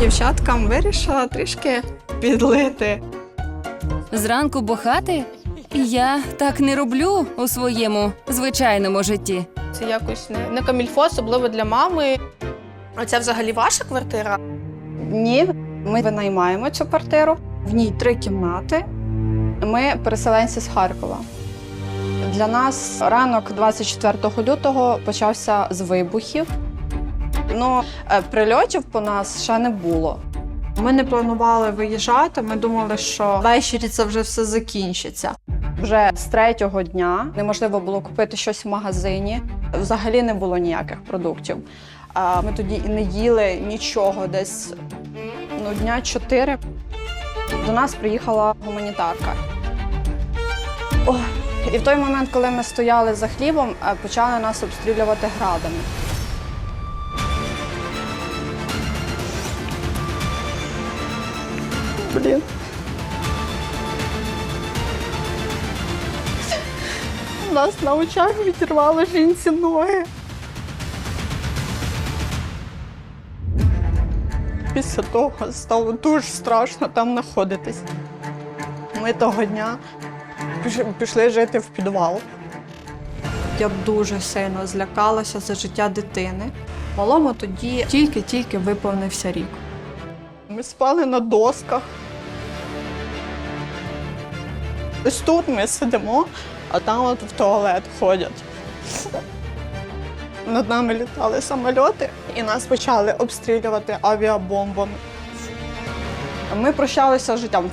дівчаткам вирішила трішки підлити. Зранку бухати? Я так не роблю у своєму звичайному житті. Це якось не, не камільфо, особливо для мами. А це взагалі ваша квартира? Ні, ми винаймаємо цю квартиру. В ній три кімнати. Ми переселенці з Харкова. Для нас ранок 24 лютого почався з вибухів. Ну, е, прильотів по нас ще не було. Ми не планували виїжджати. Ми думали, що ввечері це вже все закінчиться. Вже з третього дня неможливо було купити щось в магазині. Взагалі не було ніяких продуктів. Ми тоді і не їли нічого десь ну, дня чотири. До нас приїхала гуманітарка. Ох, і в той момент, коли ми стояли за хлібом, е, почали нас обстрілювати градами. Блін. У нас на очах відірвали жінці ноги. Після того стало дуже страшно там знаходитись. Ми того дня пішли жити в підвал. Я дуже сильно злякалася за життя дитини. Малому тоді тільки-тільки виповнився рік. Ми спали на досках. Ось тут ми сидимо, а там от в туалет ходять. Над нами літали самольоти і нас почали обстрілювати авіабомбами. Ми прощалися з життям.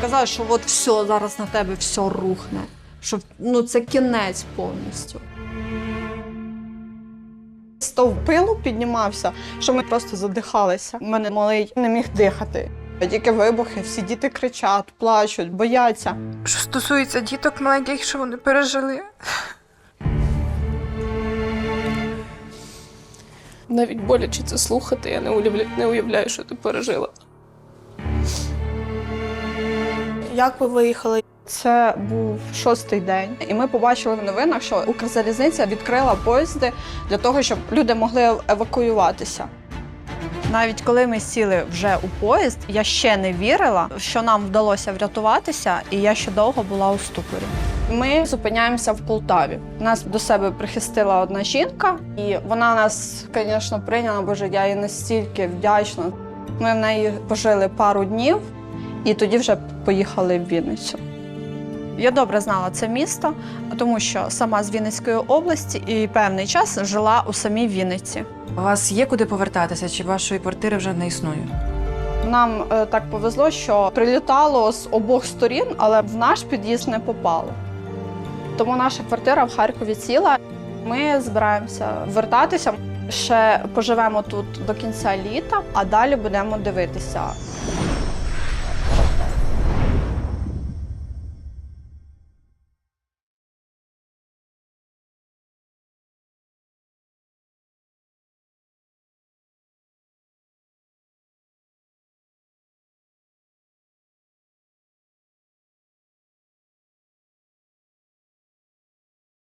Казали, що от все, зараз на тебе все рухне. Що ну, це кінець повністю. Стов пилу піднімався, що ми просто задихалися. У мене малий не міг дихати. Тільки вибухи, всі діти кричать, плачуть, бояться. Що стосується діток маленьких, що вони пережили. Навіть боляче це слухати, я не уявляю, не уявляю, що ти пережила. Як ви виїхали? Це був шостий день, і ми побачили в новинах, що Укрзалізниця відкрила поїзди для того, щоб люди могли евакуюватися. Навіть коли ми сіли вже у поїзд, я ще не вірила, що нам вдалося врятуватися, і я ще довго була у ступорі. Ми зупиняємося в Полтаві. Нас до себе прихистила одна жінка, і вона нас, звісно, прийняла. Боже, я їй настільки вдячна. Ми в неї пожили пару днів, і тоді вже поїхали в Вінницю. Я добре знала це місто, тому що сама з Вінницької області і певний час жила у самій Вінниці. У вас є куди повертатися, чи вашої квартири вже не існує? Нам е, так повезло, що прилітало з обох сторін, але в наш під'їзд не попало. Тому наша квартира в Харкові ціла. Ми збираємося вертатися. Ще поживемо тут до кінця літа, а далі будемо дивитися.